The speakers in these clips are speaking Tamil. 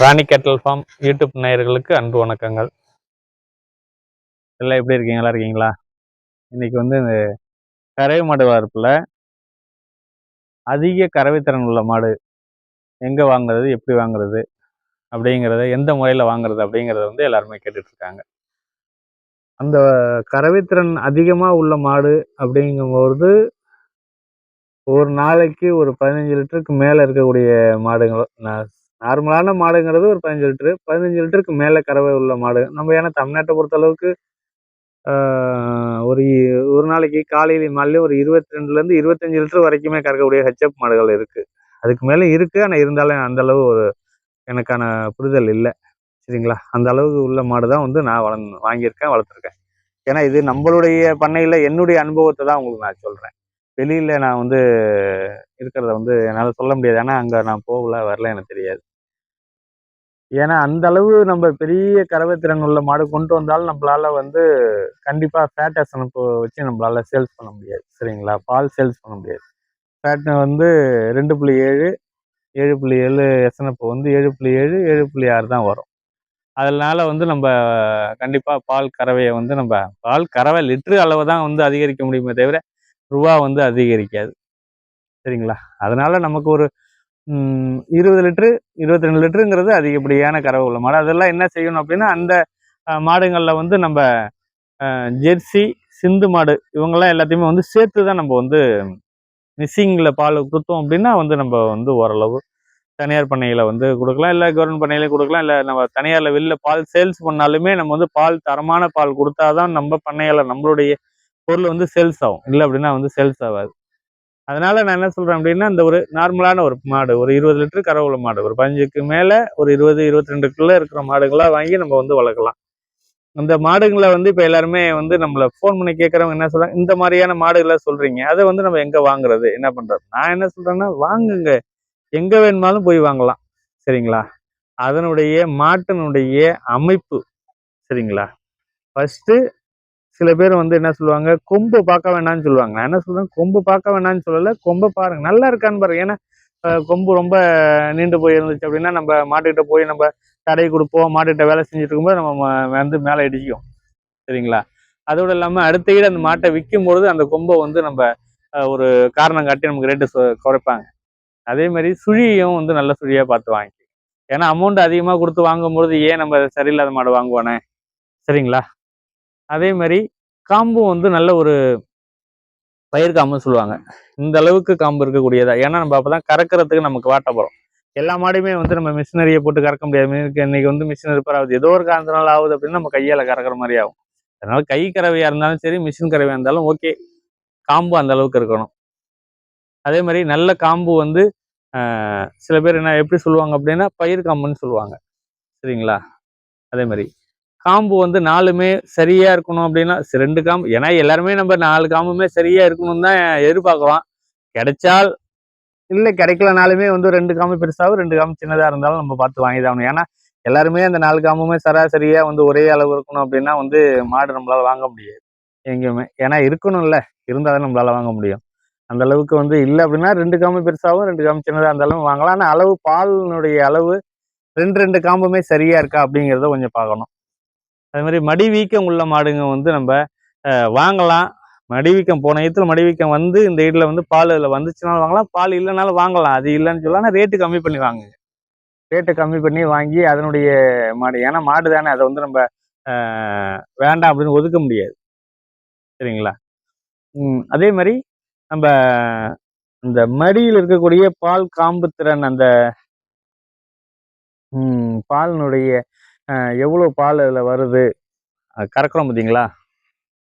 ராணி கேட்டல் ஃபார்ம் யூடியூப் நேயர்களுக்கு அன்பு வணக்கங்கள். எல்லாம் எப்படி இருக்கீங்களா இருக்கீங்களா? இன்னைக்கு வந்து இந்த கறவை மாடு வளர்ப்பில் அதிக கறவைத்திறன் உள்ள மாடு எங்கே வாங்குறது எப்படி வாங்குறது அப்படிங்கிறத எந்த முறையில் வாங்குறது அப்படிங்கிறத வந்து எல்லாருமே கேட்டுட்ருக்காங்க அந்த கறவைத்திறன் அதிகமாக உள்ள மாடு அப்படிங்கும்போது ஒரு நாளைக்கு ஒரு பதினஞ்சு லிட்டருக்கு மேலே இருக்கக்கூடிய மாடுகள் நார்மலான மாடுங்கிறது ஒரு பதினஞ்சு லிட்டரு. பதினஞ்சு லிட்டருக்கு மேலே கறவை உள்ள மாடு. நம்ம ஏன்னா தமிழ்நாட்டை பொறுத்த அளவுக்கு ஒரு ஒரு நாளைக்கு காலையிலேயும் மாலையும் ஒரு இருபத்தி ரெண்டுலேருந்து இருபத்தஞ்சு லிட்டர் வரைக்குமே கறக்கக்கூடிய ஹெச்எப் மாடுகள் இருக்குது அதுக்கு மேலே இருக்குது ஆனால் இருந்தாலும் அந்த அளவு ஒரு எனக்கான புரிதல் இல்லை. சரிங்களா? அந்த அளவுக்கு உள்ள மாடு தான் வந்து நான் வளர்ந்து வாங்கியிருக்கேன் வளர்த்துருக்கேன். ஏன்னா இது நம்மளுடைய பண்ணையில் என்னுடைய அனுபவத்தை தான் உங்களுக்கு நான் சொல்கிறேன் வெளியில் நான் வந்து இருக்கிறத வந்து என்னால் சொல்ல முடியாது. ஏன்னா அங்கே நான் போகல வரல எனக்கு தெரியாது. ஏன்னா அந்த அளவு நம்ம பெரிய கறவை உள்ள மாடு கொண்டு வந்தாலும் நம்மளால வந்து கண்டிப்பா ஃபேட் அசனப்பு வச்சு நம்மளால சேல்ஸ் பண்ண முடியாது. சரிங்களா? பால் சேல்ஸ் பண்ண முடியாது. ஃபேட் வந்து ரெண்டு புள்ளி ஏழு ஏழு புள்ளி ஏழு எசனப்பு வந்து ஏழு புள்ளி ஏழு ஏழு புள்ளி ஆறு தான் வரும். அதனால வந்து நம்ம கண்டிப்பாக பால் கறவையை வந்து நம்ம பால் கறவை லிட்டரு அளவு தான் வந்து அதிகரிக்க முடியுமே தவிர ரூபா வந்து அதிகரிக்காது. சரிங்களா? அதனால நமக்கு ஒரு இருபது லிட்டரு இருபத்தி ரெண்டு லிட்டருங்கிறது அதிகப்படியான கறவை உள்ள மாடு அதெல்லாம் என்ன செய்யணும் அப்படின்னா அந்த மாடுங்களில் வந்து நம்ம ஜெர்சி சிந்து மாடு இவங்கெல்லாம் எல்லாத்தையுமே வந்து சேர்த்து தான் நம்ம வந்து மிஸ்ஸிங்கில் பால் கொடுத்தோம் அப்படின்னா வந்து நம்ம வந்து ஓரளவு தனியார் பண்ணையில் வந்து கொடுக்கலாம். இல்லை கவர்மெண்ட் பண்ணையிலையும் கொடுக்கலாம். இல்லை நம்ம தனியாரில் வெளில பால் சேல்ஸ் பண்ணாலுமே நம்ம வந்து பால் தரமான பால் கொடுத்தாதான் நம்ம பண்ணையில் நம்மளுடைய பொருள் வந்து சேல்ஸ் ஆகும். இல்லை அப்படின்னா வந்து சேல்ஸ் ஆகாது. அதனால நான் என்ன சொல்றேன் அப்படின்னா இந்த ஒரு நார்மலான ஒரு மாடு ஒரு இருபது லிட்டர் கறவை உள்ள மாடு ஒரு பஞ்சுக்கு மேல ஒரு இருபது இருபத்தி ரெண்டுக்குள்ள இருக்கிற மாடுகளா வாங்கி நம்ம வந்து வளர்க்கலாம். இந்த மாடுங்களை வந்து இப்ப எல்லாருமே வந்து நம்மளை ஃபோன் பண்ணி கேட்கறவங்க என்ன சொல்றாங்க இந்த மாதிரியான மாடுகளை சொல்றீங்க. அதை வந்து நம்ம எங்க வாங்குறது? என்ன பண்றது? நான் என்ன சொல்றேன்னா வாங்குங்க. எங்க வேணுமாலும் போய் வாங்கலாம். சரிங்களா? அதனுடைய மாட்டினுடைய அமைப்பு. சரிங்களா? ஃபர்ஸ்ட் சில பேர் வந்து என்ன சொல்லுவாங்க கொம்பு பார்க்க வேண்டாம்னு சொல்லுவாங்க. நான் என்ன சொல்றேன் கொம்பு பார்க்க வேண்டாம்னு சொல்லலை கொம்பை பாருங்க நல்லா இருக்கான்னு பாருங்க. ஏன்னா கொம்பு ரொம்ப நீண்டு போய் இருந்துச்சு அப்படின்னா நம்ம மாட்டுக்கிட்ட போய் நம்ம தடை கொடுப்போம் மாட்டுக்கிட்ட வேலை செஞ்சுட்டு இருக்கும்போது நம்ம வந்து மேலே இடிக்கும். சரிங்களா? அதோட இல்லாமல் அடுத்த ஈடு அந்த மாட்டை விற்கும் பொழுது அந்த கொம்பை வந்து நம்ம ஒரு காரணம் காட்டி நமக்கு ரேட்டு குறைப்பாங்க. அதே மாதிரி சுழியும் வந்து நல்ல சுழியாக பார்த்து வாங்கி ஏன்னா அமௌண்ட் அதிகமாக கொடுத்து வாங்கும்பொழுது ஏன் நம்ம சரியில்லாத மாடு வாங்குவானே? சரிங்களா? அதே மாதிரி காம்பும் வந்து நல்ல ஒரு பயிர் காம்புன்னு சொல்லுவாங்க. இந்த அளவுக்கு காம்பு இருக்கக்கூடியதா? ஏன்னா நம்ம அப்பதான் கறக்கிறதுக்கு நமக்கு வாட்ட போறோம். எல்லா மாடுமே வந்து நம்ம மிஷினரியை போட்டு கறக்க முடியாது. இன்னைக்கு- வந்து மிஷின் ரிப்பேர் ஆகுது ஏதோ ஒரு காரணத்தினால ஆகுது அப்படின்னு நம்ம கையால கறக்கிற மாதிரி ஆகும். அதனால கை கறவையா இருந்தாலும் சரி மிஷின் கறவையா இருந்தாலும் ஓகே. காம்பு அந்த அளவுக்கு இருக்கணும். அதே மாதிரி நல்ல காம்பு வந்து சில பேர் என்ன எப்படி சொல்லுவாங்க அப்படின்னா பயிர் காம்புன்னு சொல்லுவாங்க. சரிங்களா? அதே மாதிரி காம்பு வந்து நாலுமே சரியா இருக்கணும் அப்படின்னா ரெண்டு காம்பு ஏன்னா எல்லாருமே நம்ம நாலு காம்புமே சரியா இருக்கணும் தான் எதிர்பார்க்கலாம் கிடைச்சால் இல்லை கிடைக்கலனாலுமே வந்து ரெண்டு காம்பு பெருசாகவும் ரெண்டு காம்பு சின்னதாக இருந்தாலும் நம்ம பார்த்து வாங்கி தான் ஆகணும் ஏன்னா எல்லாருமே அந்த நாலு காம்புமே சராசரியா வந்து ஒரே அளவு இருக்கணும் அப்படின்னா வந்து மாடு நம்மளால வாங்க முடியாது. எங்கேயுமே. ஏன்னா இருக்கணும்ல. இருந்தால் தான் நம்மளால வாங்க முடியும். அந்த அளவுக்கு வந்து இல்லை அப்படின்னா ரெண்டு காம்பு பெருசாகவும் ரெண்டு காம்பு சின்னதாக இருந்தாலும் வாங்கலாம். ஆனால் அளவு பாலினுடைய அளவு ரெண்டு ரெண்டு காம்புமே சரியா இருக்கா அப்படிங்கிறத கொஞ்சம் பார்க்கணும். அது மாதிரி மடி வீக்கம் உள்ள மாடுங்க வந்து நம்ம வாங்கலாம். மடி வீக்கம் போன இடத்துல மடி வீக்கம் வந்து இந்த இதில் வந்து பால் இதில் வந்துச்சுனாலும் வாங்கலாம். பால் இல்லைனாலும் வாங்கலாம். அது இல்லைன்னு சொல்லலாம். ஆனால் ரேட்டு கம்மி பண்ணி வாங்குங்க. ரேட்டை கம்மி பண்ணி வாங்கி அதனுடைய மாடு ஏன்னா மாடு தானே. அதை வந்து நம்ம வேண்டாம் அப்படின்னு ஒதுக்க முடியாது. சரிங்களா? அதே மாதிரி நம்ம இந்த மடியில் இருக்கக்கூடிய பால் காம்பு திறன் அந்த பாலினுடைய எவ்வளோ பால் அதில் வருது? கறக்கிறோம் கறக்குறோம் பார்த்தீங்களா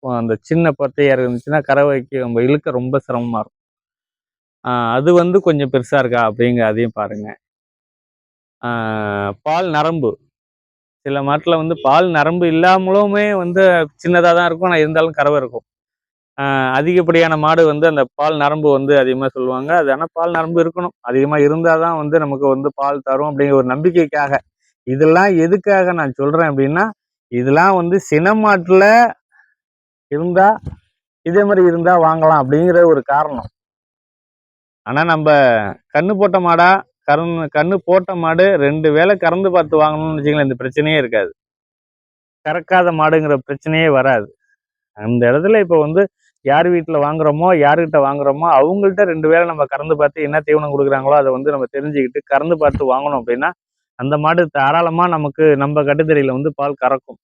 அந்த சின்ன பத்தையாக இருந்துச்சுன்னா கறவைக்கு நம்ம இழுக்க ரொம்ப சிரமமாக இருக்கும். அது வந்து கொஞ்சம் பெருசாக இருக்கா அப்படிங்க அதையும் பாருங்கள் பால் நரம்பு. சில மாட்டில் வந்து பால் நரம்பு இல்லாமலுமே வந்து சின்னதாக தான் இருக்கும் ஆனால் இருந்தாலும் கறவை இருக்கும். அதிகப்படியான மாடு வந்து அந்த பால் நரம்பு வந்து அதிகமாக சொல்லுவாங்க. அது ஆனால் பால் நரம்பு இருக்கணும். அதிகமாக இருந்தால் தான் வந்து நமக்கு வந்து பால் தரும் அப்படிங்கிற ஒரு நம்பிக்கைக்காக இதெல்லாம் எதுக்காக நான் சொல்கிறேன் அப்படின்னா இதெல்லாம் வந்து சினமாட்டில் இருந்தால் இதே மாதிரி இருந்தால் வாங்கலாம் அப்படிங்கிற ஒரு காரணம். ஆனால் நம்ம கண்ணு போட்ட மாடா கரண் கண்ணு போட்ட மாடு ரெண்டு வேளை கறந்து பார்த்து வாங்கணும்னு வச்சுங்களேன் இந்த பிரச்சனையே இருக்காது. கறக்காத மாடுங்கிற பிரச்சனையே வராது. அந்த இடத்துல இப்போ வந்து யார் வீட்டில் வாங்குறோமோ யார்கிட்ட வாங்குறோமோ அவங்கள்ட்ட ரெண்டு வேளை நம்ம கறந்து பார்த்து என்ன தீவனம் கொடுக்குறாங்களோ அதை வந்து நம்ம தெரிஞ்சுக்கிட்டு கறந்து பார்த்து வாங்கணும் அப்படின்னா அந்த மாடு தாராளமாக நமக்கு நம்ம கட்டுத்தறியில் வந்து பால் கறக்கும்.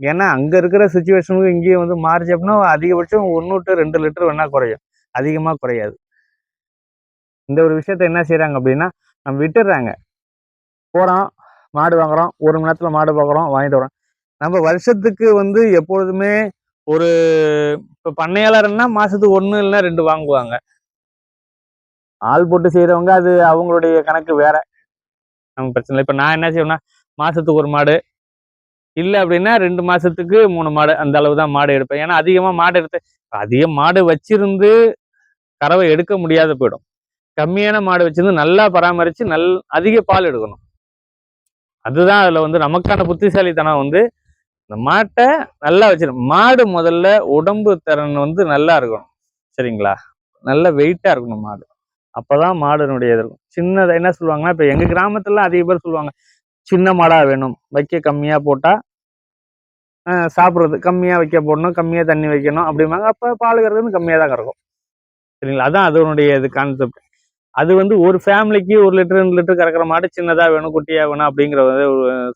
ஏன்னா அங்கே இருக்கிற சுச்சுவேஷனுக்கு இங்கேயும் வந்து மாறிச்சு அப்படின்னா அதிகபட்சம் ஒன்று டு ரெண்டு லிட்டர் வேணால் குறையும். அதிகமாக குறையாது. இந்த ஒரு விஷயத்த என்ன செய்கிறாங்க அப்படின்னா நம்ம விட்டுடுறாங்க. போகிறோம் மாடு வாங்குறோம் ஒரு மணி நேரத்தில் மாடு பார்க்குறோம் வாங்கிட்டு வரோம் நம்ம வருஷத்துக்கு வந்து எப்பொழுதுமே ஒரு இப்போ பண்ணையாளர்னா மாதத்துக்கு ஒன்று இல்லைன்னா ரெண்டு வாங்குவாங்க. ஆள் போட்டு செய்கிறவங்க அது அவங்களுடைய கணக்கு வேற. நமக்கு பிரச்சனை இல்லை. இப்போ நான் என்ன செய்வேன்னா மாதத்துக்கு ஒரு மாடு. இல்லை அப்படின்னா ரெண்டு மாதத்துக்கு மூணு மாடு. அந்த அளவு தான் மாடு எடுப்பேன். ஏன்னா அதிகமாக மாடு எடுத்து அதிக மாடு வச்சிருந்து கறவை எடுக்க முடியாத போயிடும். கம்மியான மாடு வச்சிருந்து நல்லா பராமரித்து நல் அதிக பால் எடுக்கணும். அதுதான் அதில் வந்து நமக்கான புத்திசாலித்தனம் வந்து இந்த மாட்டை நல்லா வச்சிடும் மாடு முதல்ல உடம்பு திறன் வந்து நல்லா இருக்கணும். சரிங்களா? நல்ல வெயிட்டாக இருக்கணும் மாடு. அப்போதான் மாடுனுடைய இது இருக்கும் சின்னதை என்ன சொல்லுவாங்கன்னா இப்போ எங்கள் கிராமத்தில் அதிக பேர் சொல்லுவாங்க சின்ன மாடாக வேணும் வைக்க கம்மியாக போட்டால் சாப்பிட்றது கம்மியாக வைக்க போடணும் கம்மியாக தண்ணி வைக்கணும் அப்படிம்பாங்க. அப்போ பால் கறக்குறது கம்மியாக தான் கறக்கும். சரிங்களா? அதான் அதனுடைய இது கான்செப்ட் அது வந்து ஒரு ஃபேமிலிக்கு ஒரு லிட்டர் ரெண்டு லிட்டர் கறக்கிற மாடு சின்னதாக வேணும் குட்டியாக வேணும் அப்படிங்கிறத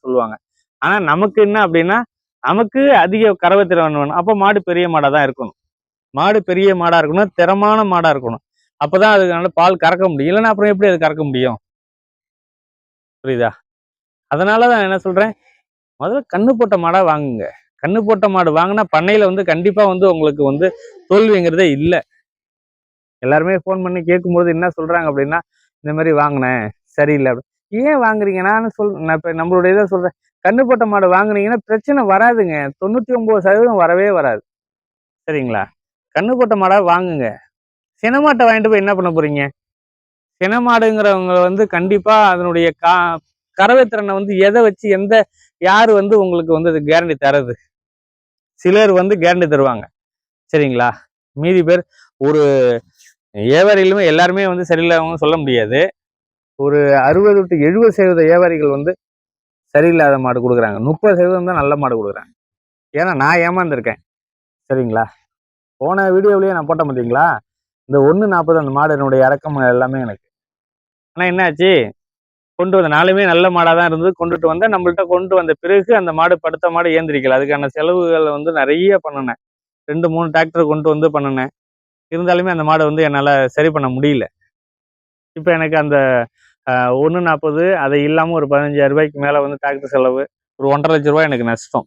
சொல்லுவாங்க. ஆனால் நமக்கு என்ன அப்படின்னா நமக்கு அதிக கறவை திறன் வேணும். அப்போ மாடு பெரிய மாடாக தான் இருக்கணும். மாடு பெரிய மாடாக இருக்கணும் திறமான மாடாக இருக்கணும். அப்பதான் அதுக்கான பால் கறக்க முடியும். இல்லைன்னா அப்புறம் எப்படி அது கறக்க முடியும்? புரியுதா? அதனால தான் என்ன சொல்றேன்? முதல்ல கண்ணு போட்ட மாடா வாங்குங்க. கண்ணு போட்ட மாடு வாங்கினா பண்ணையில வந்து கண்டிப்பா வந்து உங்களுக்கு வந்து தோல்விங்கிறதே இல்லை. எல்லாருமே ஃபோன் பண்ணி கேட்கும்போது என்ன சொல்றாங்க அப்படின்னா இந்த மாதிரி வாங்கினேன். சரியில்லை. அப்படி ஏன் வாங்குறீங்க நான் சொல் நான் இப்போ நம்மளுடைய இதை சொல்றேன். கண்ணு போட்ட மாடு வாங்குனீங்கன்னா பிரச்சனை வராதுங்க. தொண்ணூத்தி ஒன்பது சதவீதம் வரவே வராது. சரிங்களா? கண்ணு போட்ட மாடா வாங்குங்க. சினமாட்டை வாங்கிட்டு போய் என்ன பண்ண போறீங்க? சினமாடுங்கிறவங்க வந்து கண்டிப்பா அதனுடைய கா கறவை திறனை வந்து எதை வச்சு எந்த யார் வந்து உங்களுக்கு வந்து அது கேரண்டி தரது? சிலர் வந்து கேரண்டி தருவாங்க. சரிங்களா? மீதி பேர் ஒரு ஏவாரிகளுமே எல்லாருமே வந்து சரியில்லாதவங்க சொல்ல முடியாது. ஒரு அறுபது டு எழுபது சதவீத வியாபாரிகள் வந்து சரியில்லாத மாடு கொடுக்குறாங்க. முப்பது சதவீதம் தான் நல்ல மாடு கொடுக்குறாங்க. ஏன்னா நான் ஏமாந்துருக்கேன். சரிங்களா? போன வீடியோவிலேயே நான் போட்ட பார்த்தீங்களா இந்த ஒன்று நாற்பது அந்த மாடு இறக்கம் எல்லாமே எனக்கு. ஆனால் என்னாச்சு? கொண்டு வந்த நாளுமே நல்ல மாடாக தான் இருந்து கொண்டுட்டு வந்தேன் நம்மள்ட்ட கொண்டு வந்த பிறகு அந்த மாடு படுத்த மாடு ஏந்திரிக்கல. அதுக்கான செலவுகளை வந்து நிறைய பண்ணினேன். ரெண்டு மூணு டிராக்டர் கொண்டு வந்து பண்ணினேன். இருந்தாலுமே அந்த மாடை வந்து என்னால் சரி பண்ண முடியல. இப்போ எனக்கு அந்த ஒன்று நாற்பது அதை இல்லாமல் ஒரு பதினஞ்சாயிரம் ரூபாய்க்கு மேலே வந்து டிராக்டர் செலவு ஒரு ஒன்றரை லட்ச ரூபாய் எனக்கு நஷ்டம்.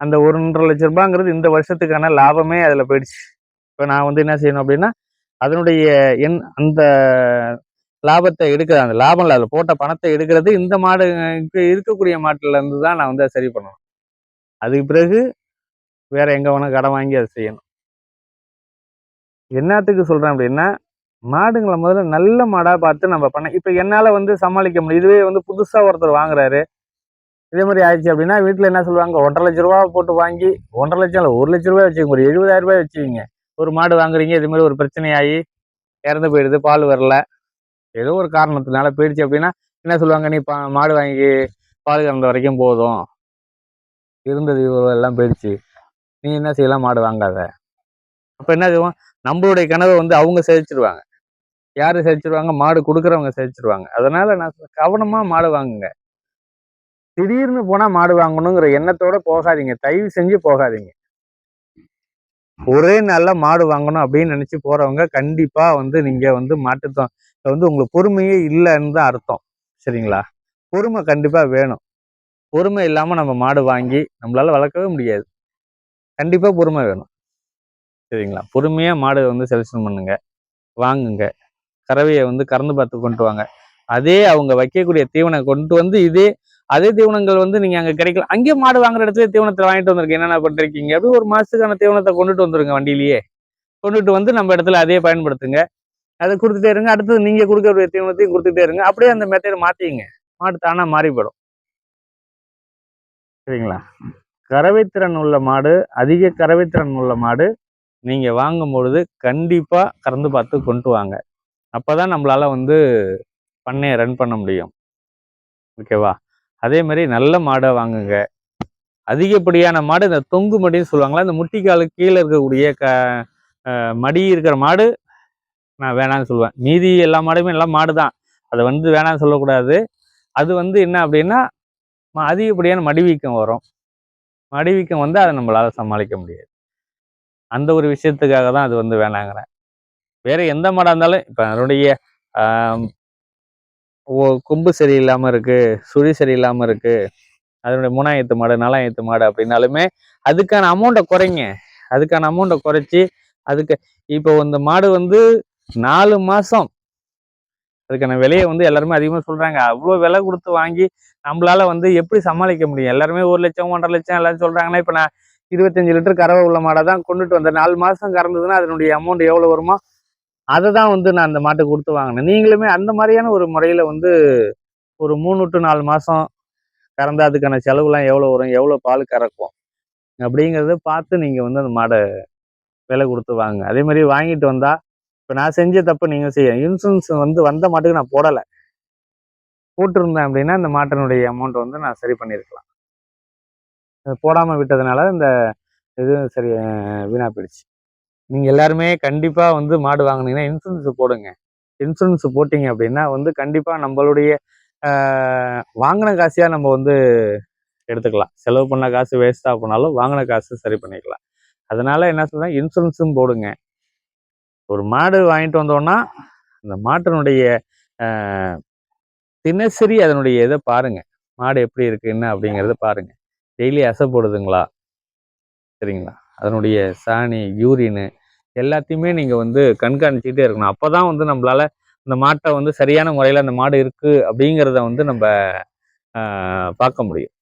அந்த ஒன்றரை லட்ச ரூபாங்கிறது இந்த வருஷத்துக்கான லாபமே அதில் போயிடுச்சு. இப்போ நான் வந்து என்ன செய்யணும் அப்படின்னா அதனுடைய என் அந்த லாபத்தை எடுக்கிறது அந்த லாபம் இல்லை அதில் போட்ட பணத்தை எடுக்கிறது இந்த மாடு இருக்கக்கூடிய மாட்டிலேருந்து தான் நான் வந்து அதை சரி பண்ணணும். அதுக்கு பிறகு வேற எங்கே வேணால் கடன் வாங்கி அதை செய்யணும். என்னத்துக்கு சொல்கிறேன் அப்படின்னா மாடுங்களை முதல்ல நல்ல மாடாக பார்த்து நம்ம பண்ண இப்போ என்னால் வந்து சமாளிக்க முடியும். இதுவே வந்து புதுசாக ஒருத்தர் வாங்குறாரு. இதே மாதிரி ஆயிடுச்சு அப்படின்னா வீட்டில் என்ன சொல்லுவாங்க? ஒன்றரை லட்ச ரூபா போட்டு வாங்கி ஒன்றரை லட்சம் இல்லை ஒரு லட்ச ரூபாய் வச்சுக்கோங்க ஒரு எழுபதாயிரம் ரூபாய் வச்சுக்கிங்க. ஒரு மாடு வாங்குறீங்க இது மாதிரி ஒரு பிரச்சனையாகி இறந்து போயிடுது பால் வரல. ஏதோ ஒரு காரணத்தினால போயிடுச்சு அப்படின்னா என்ன சொல்லுவாங்க? நீ பா மாடு வாங்கி பால் கறந்த வரைக்கும் போதும். இருந்தது எல்லாம் போயிடுச்சு. நீ என்ன செய்யலாம்? மாடு வாங்காத. அப்போ என்ன செய்வோம்? நம்மளுடைய கனவை வந்து அவங்க செழிச்சிருவாங்க யார் செழிச்சிருவாங்க மாடு கொடுக்குறவங்க செழிச்சிருவாங்க அதனால நான் கவனமாக மாடு வாங்குங்க. திடீர்னு போனால் மாடு வாங்கணுங்கிற எண்ணத்தோட போகாதீங்க. தயவு செஞ்சு போகாதீங்க. ஒரே நாளில் மாடு வாங்கணும் அப்படின்னு நினச்சி போகிறவங்க கண்டிப்பாக வந்து நீங்கள் வந்து மாட்டுத்தோம் வந்து உங்களுக்கு பொறுமையே இல்லைன்னு தான் அர்த்தம். சரிங்களா? பொறுமை கண்டிப்பாக வேணும். பொறுமை இல்லாமல் நம்ம மாடு வாங்கி நம்மளால் வளர்க்கவே முடியாது. கண்டிப்பாக பொறுமை வேணும். சரிங்களா? பொறுமையாக மாடு வந்து செலெக்ஷன் பண்ணுங்க. வாங்குங்க. கறவையை வந்து கறந்து பார்த்து கொண்டு வாங்க. அதே அவங்க வைக்கக்கூடிய தீவனை கொண்டு வந்து இதே அதே தீவனங்கள் வந்து நீங்க அங்க கிடைக்கல. அங்கேயே மாடு வாங்குற இடத்துல தீவனத்தை வாங்கிட்டு வந்திருக்கீங்க என்னென்ன பண்ணிருக்கீங்க அப்படி ஒரு மாசத்துக்கான தீவனத்தை கொண்டுட்டு வந்துருங்க வண்டியிலேயே. கொண்டுட்டு வந்து நம்ம இடத்துல அதே பயன்படுத்துங்க. அதை கொடுத்துட்டே இருங்க. அடுத்தது நீங்க கொடுக்கக்கூடிய தீவனத்தையும் கொடுத்துட்டே இருங்க. அப்படியே அந்த மெத்தடை மாத்திங்க மாடு தானா மாறிப்படும். சரிங்களா? கறவைத்திறன் உள்ள மாடு அதிக கறவைத்திறன் உள்ள மாடு நீங்க வாங்கும் பொழுது கண்டிப்பா கறந்து பார்த்து கொண்டு வாங்க. அப்பதான் நம்மளால வந்து பண்ணையை ரன் பண்ண முடியும். ஓகேவா? அதே மாதிரி நல்ல மாடை வாங்குங்க. அதிகப்படியான மாடு இந்த தொங்கு மடின்னு சொல்லுவாங்களா இந்த முட்டிக்காலு கீழே இருக்கக்கூடிய க மடி இருக்கிற மாடு நான் வேணாம்னு சொல்லுவேன். மீதி எல்லா மாடுமே எல்லாம் மாடு தான் அதை வந்து வேணாம்னு சொல்லக்கூடாது. அது வந்து என்ன அப்படின்னா அதிகப்படியான மடிவீக்கம் வரும். மடிவீக்கம் வந்து அதை நம்மளால் சமாளிக்க முடியாது. அந்த ஒரு விஷயத்துக்காக தான் அது வந்து வேணாங்கிறேன். வேற எந்த மாடாக இருந்தாலும் இப்போ அதனுடைய கொம்பு சரியில்லாமல் இருக்கு சுழி சரியில்லாமல் இருக்கு அதனுடைய மூணாயிரத்து மாடு நாலாயிரத்து மாடு அப்படின்னாலுமே அதுக்கான அமௌண்ட்டை குறைங்க. அதுக்கான அமௌண்ட்டை குறைச்சி அதுக்கு இப்போ இந்த மாடு வந்து நாலு மாதம் அதுக்கான விலையை வந்து எல்லாருமே அதிகமாக சொல்கிறாங்க அவ்வளோ விலை கொடுத்து வாங்கி நம்மளால் வந்து எப்படி சமாளிக்க முடியும்? எல்லாருமே ஒரு லட்சம் ஒன்றரை லட்சம் எல்லாரும் சொல்கிறாங்கன்னா இப்போ நான் இருபத்தஞ்சு லிட்டர் கறவை உள்ள மாடை தான் கொண்டுட்டு வந்தேன். நாலு மாதம் கறந்ததுன்னா அதனுடைய அமௌண்ட் எவ்வளோ வருமோ அதை தான் வந்து நான் அந்த மாட்டை கொடுத்து வாங்கினேன். நீங்களுமே அந்த மாதிரியான ஒரு முறையில் வந்து ஒரு மூணு டு நாலு மாதம் கறந்தால் அதுக்கான செலவுலாம் எவ்வளோ வரும் எவ்வளோ பால் கறக்கும் அப்படிங்கிறத பார்த்து நீங்கள் வந்து அந்த மாடை விலை கொடுத்து வாங்க அதே மாதிரி வாங்கிட்டு வந்தால் இப்போ நான் செஞ்ச தப்பு நீங்கள் செய்ய இன்சூரன்ஸ் வந்து வந்த மாட்டுக்கு நான் போடலை. போட்டிருந்தேன் அப்படின்னா இந்த மாட்டினுடைய அமௌண்ட் வந்து நான் சரி பண்ணியிருக்கலாம். போடாமல் விட்டதுனால இந்த இது சரி வீணாக வீணா போயிடுச்சு. நீங்கள் எல்லாருமே கண்டிப்பாக வந்து மாடு வாங்கினீங்கன்னா இன்சூரன்ஸ் போடுங்க. இன்சூரன்ஸ் போட்டிங்க அப்படின்னா வந்து கண்டிப்பாக நம்மளுடைய வாங்கின காசையாக நம்ம வந்து எடுத்துக்கலாம். செலவு பண்ண காசு வேஸ்ட்டாக போனாலும் வாங்கின காசு சரி பண்ணிக்கலாம். அதனால் என்ன சொல்றேன்? இன்சூரன்ஸும் போடுங்க. ஒரு மாடு வாங்கிட்டு வந்தோன்னா அந்த மாட்டினுடைய தினசரி அதனுடைய இதை பாருங்கள் மாடு எப்படி இருக்கு என்ன அப்படிங்கிறத பாருங்கள் டெய்லி அசை போடுதுங்களா? சரிங்களா? அதனுடைய சாணி யூரின்னு எல்லாத்தையுமே நீங்கள் வந்து கண்காணிச்சுக்கிட்டே இருக்கணும். அப்போ தான் வந்து நம்மளால இந்த மாட்டை வந்து சரியான முறையில் அந்த மாடு இருக்குது அப்படிங்கிறத வந்து நம்ம பார்க்க முடியும்.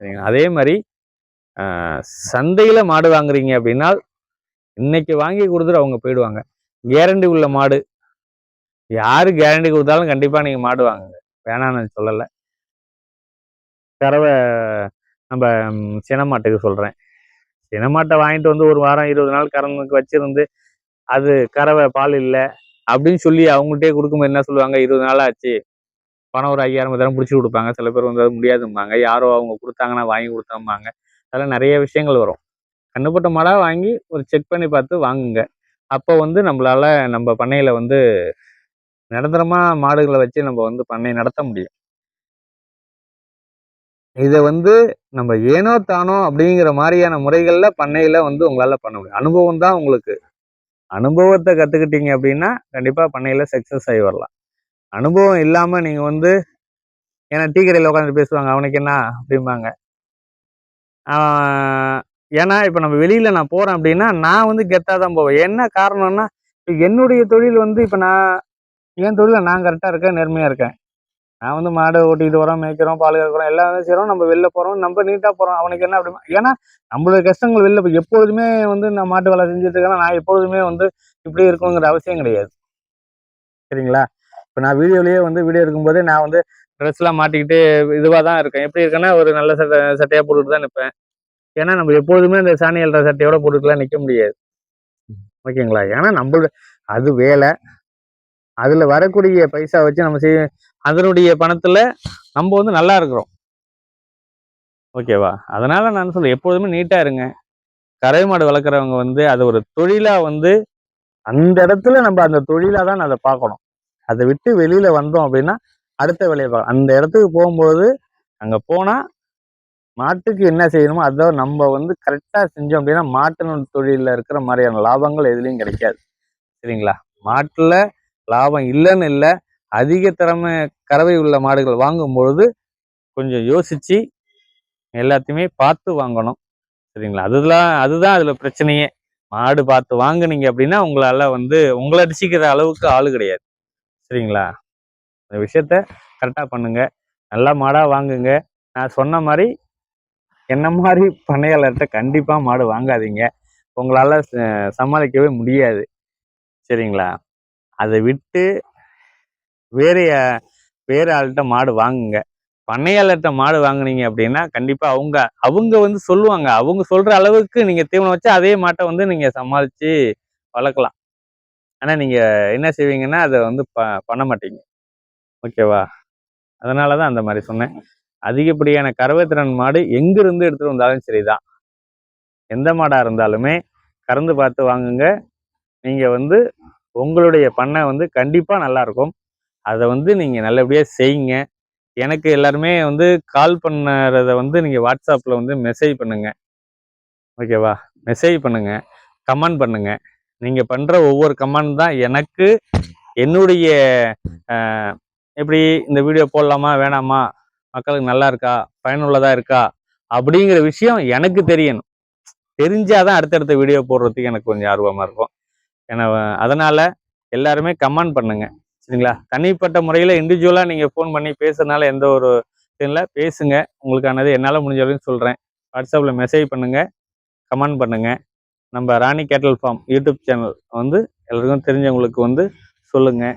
சரிங்களா? அதே மாதிரி சந்தையில் மாடு வாங்குறீங்க அப்படின்னா இன்னைக்கு வாங்கி கொடுத்துட்டு அவங்க போயிடுவாங்க. கேரண்டி உள்ள மாடு. யாரு கேரண்டி கொடுத்தாலும் கண்டிப்பாக நீங்கள் மாடு வாங்குங்க. வேணாம்னு சொல்லலை. கறவை நம்ம சின மாட்டுக்கு சொல்கிறேன் சினமாட்டை வாங்கிட்டு வந்து ஒரு வாரம் இருபது நாள் கறந்துக்கு வச்சிருந்து அது கறவை பால் இல்லை அப்படின்னு சொல்லி அவங்கள்ட்டே கொடுக்கும்போது என்ன சொல்லுவாங்க? இருபது நாள் ஆச்சு. பணம் ஒரு ஐயாயிரம் தரம் பிடிச்சி கொடுப்பாங்க. சில பேர் வந்து அது முடியாதும்பாங்க. யாரோ அவங்க கொடுத்தாங்கன்னா வாங்கி கொடுத்தாம்பாங்க. அதெல்லாம் நிறைய விஷயங்கள் வரும். கண்ணுப்பட்ட மாடாக வாங்கி ஒரு செக் பண்ணி பார்த்து வாங்குங்க. அப்போ வந்து நம்மளால நம்ம பண்ணையில் வந்து நிரந்தரமாக மாடுகளை வச்சு நம்ம வந்து பண்ணை நடத்த முடியும். இதை வந்து நம்ம ஏனோ தானோ அப்படிங்கிற மாதிரியான முறைகளில் பண்ணையில் வந்து உங்களால் பண்ண முடியும். அனுபவம் தான் உங்களுக்கு. அனுபவத்தை கற்றுக்கிட்டீங்க அப்படின்னா கண்டிப்பாக பண்ணையில் சக்சஸ் ஆகி வரலாம். அனுபவம் இல்லாமல் நீங்கள் வந்து ஏன்னா டீ கடையில் உட்காந்து பேசுவாங்க அவனுக்கு என்ன அப்படிம்பாங்க. ஏன்னா இப்போ நம்ம வெளியில் நான் போகிறேன் அப்படின்னா நான் வந்து கெத்தாக தான் போவேன். என்ன காரணம்னா இப்போ என்னுடைய தொழில் வந்து இப்போ நான் என் தொழிலில் நான் கரெக்டாக இருக்கேன் நேர்மையாக இருக்கேன். நான் வந்து மாடு ஓட்டிட்டு வரோம் மேய்க்கிறோம் பால் கறக்கிறோம் எல்லாம் செய்கிறோம் நம்ம வெளில போகிறோம் நம்ம நீட்டாக போகிறோம் அவனுக்கு என்ன அப்படிமா ஏன்னா நம்மளோட கஷ்டங்கள் வெளில போய் எப்பொழுதுமே வந்து நான் மாட்டு வேலை செஞ்சுட்டு இருக்கேன்னா நான் எப்பொழுதுமே வந்து இப்படி இருக்குங்கிற அவசியம் கிடையாது. சரிங்களா? இப்போ நான் வீடியோலேயே வந்து வீடியோ எடுக்கும்போதே நான் வந்து ட்ரெஸ்லாம் மாட்டிக்கிட்டு இதுவாக தான் இருக்கேன். எப்படி இருக்கேன்னா ஒரு நல்ல சட்டை சட்டையாக போட்டுட்டு தான் நிற்பேன் ஏன்னா நம்ம எப்பொழுதுமே இந்த சாணி எழுற சட்டையோட போட்டுட்டுலாம் நிற்க முடியாது. ஓகேங்களா? ஏன்னா நம்மளோட அது வேலை. அதில் வரக்கூடிய பைசா வச்சு நம்ம செய்ய அதனுடைய பணத்துல நம்ம வந்து நல்லா இருக்கிறோம். ஓகேவா? அதனால நான் சொல்றேன் எப்பொழுதுமே நீட்டா இருங்க. கறவை மாடு வளர்க்குறவங்க வந்து அது ஒரு தொழிலா வந்து அந்த இடத்துல நம்ம அந்த தொழிலா தான் அதை பார்க்கணும். அதை விட்டு வெளியில வந்தோம் அப்படின்னா அடுத்த வேலையை பார்க்கணும். அந்த இடத்துக்கு போகும்போது அங்க போனா மாட்டுக்கு என்ன செய்யணுமோ அதை நம்ம வந்து கரெக்டாக செஞ்சோம் அப்படின்னா மாட்டு தொழிலில் இருக்கிற மாதிரியான லாபங்கள் எதுலேயும் கிடைக்காது. சரிங்களா? மாட்டில் லாபம் இல்லைன்னு இல்லை. அதிக திறமை கறவை உள்ள மாடுகள் வாங்கும் பொழுது கொஞ்சம் யோசிச்சு எல்லாத்தையுமே பார்த்து வாங்கணும். சரிங்களா? அதுதான் அதுதான் அதுல பிரச்சனையே. மாடு பார்த்து வாங்குனீங்க அப்படின்னா உங்களால வந்து உங்களை அடிச்சுக்கிற அளவுக்கு ஆள் கிடையாது. சரிங்களா? இந்த விஷயத்த கரெக்டாக பண்ணுங்க. நல்லா மாடா வாங்குங்க. நான் சொன்ன மாதிரி என்ன மாதிரி பண்ணையாளர்கிட்ட கண்டிப்பா மாடு வாங்காதீங்க. உங்களால சமாளிக்கவே முடியாது. சரிங்களா? அதை விட்டு வேறைய வேறு ஆள்கிட்ட மாடு வாங்குங்க. பண்ணையாளர்கிட்ட மாடு வாங்குனீங்க அப்படின்னா கண்டிப்பாக அவங்க அவங்க வந்து சொல்லுவாங்க. அவங்க சொல்கிற அளவுக்கு நீங்கள் தீவனம் வச்சு அதே மாட்டை வந்து நீங்கள் சமாளித்து வளர்க்கலாம். ஆனால் நீங்கள் என்ன செய்வீங்கன்னா அதை வந்து ப பண்ண மாட்டீங்க. ஓகேவா? அதனால தான் அந்த மாதிரி சொன்னேன். அதிகப்படியான கறவைத்திறன் மாடு எங்கிருந்து எடுத்துகிட்டு வந்தாலும் சரிதான். எந்த மாடாக இருந்தாலுமே கறந்து பார்த்து வாங்குங்க. நீங்கள் வந்து உங்களுடைய பண்ணை வந்து கண்டிப்பாக நல்லாயிருக்கும் அதை வந்து நீங்கள் நல்லபடியாக செய்யுங்க. எனக்கு எல்லாருமே வந்து கால் பண்ணுறத வந்து நீங்கள் வாட்ஸ்அப்பில் வந்து மெசேஜ் பண்ணுங்கள் ஓகேவா மெசேஜ் பண்ணுங்கள் கமெண்ட் பண்ணுங்கள் நீங்கள் பண்ணுற ஒவ்வொரு கமெண்ட் தான் எனக்கு என்னுடைய எப்படி இந்த வீடியோ போடலாமா வேணாமா? மக்களுக்கு நல்லா இருக்கா? பயனுள்ளதாக இருக்கா? அப்படிங்கிற விஷயம் எனக்கு தெரியணும். தெரிஞ்சாதான் அடுத்தடுத்த வீடியோ போடுறதுக்கு எனக்கு கொஞ்சம் ஆர்வமாக இருக்கும். ஏன்னா அதனால் எல்லாருமே கமெண்ட் பண்ணுங்கள் சரிங்களா? தனிப்பட்ட முறையில் இண்டிவிஜுவலாக நீங்கள் ஃபோன் பண்ணி பேசுறதுனால எந்த ஒரு இல்லை. பேசுங்க. உங்களுக்கானது என்னால் முடிஞ்ச வரைக்கும் சொல்கிறேன் வாட்ஸ்அப்பில் மெசேஜ் பண்ணுங்கள் கமெண்ட் பண்ணுங்கள் நம்ம ராணி கேட்டல் ஃபார்ம் யூடியூப் சேனல் வந்து எல்லாருக்கும் தெரிஞ்சவங்களுக்கு வந்து சொல்லுங்கள்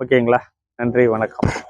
ஓகேங்களா? நன்றி. வணக்கம்.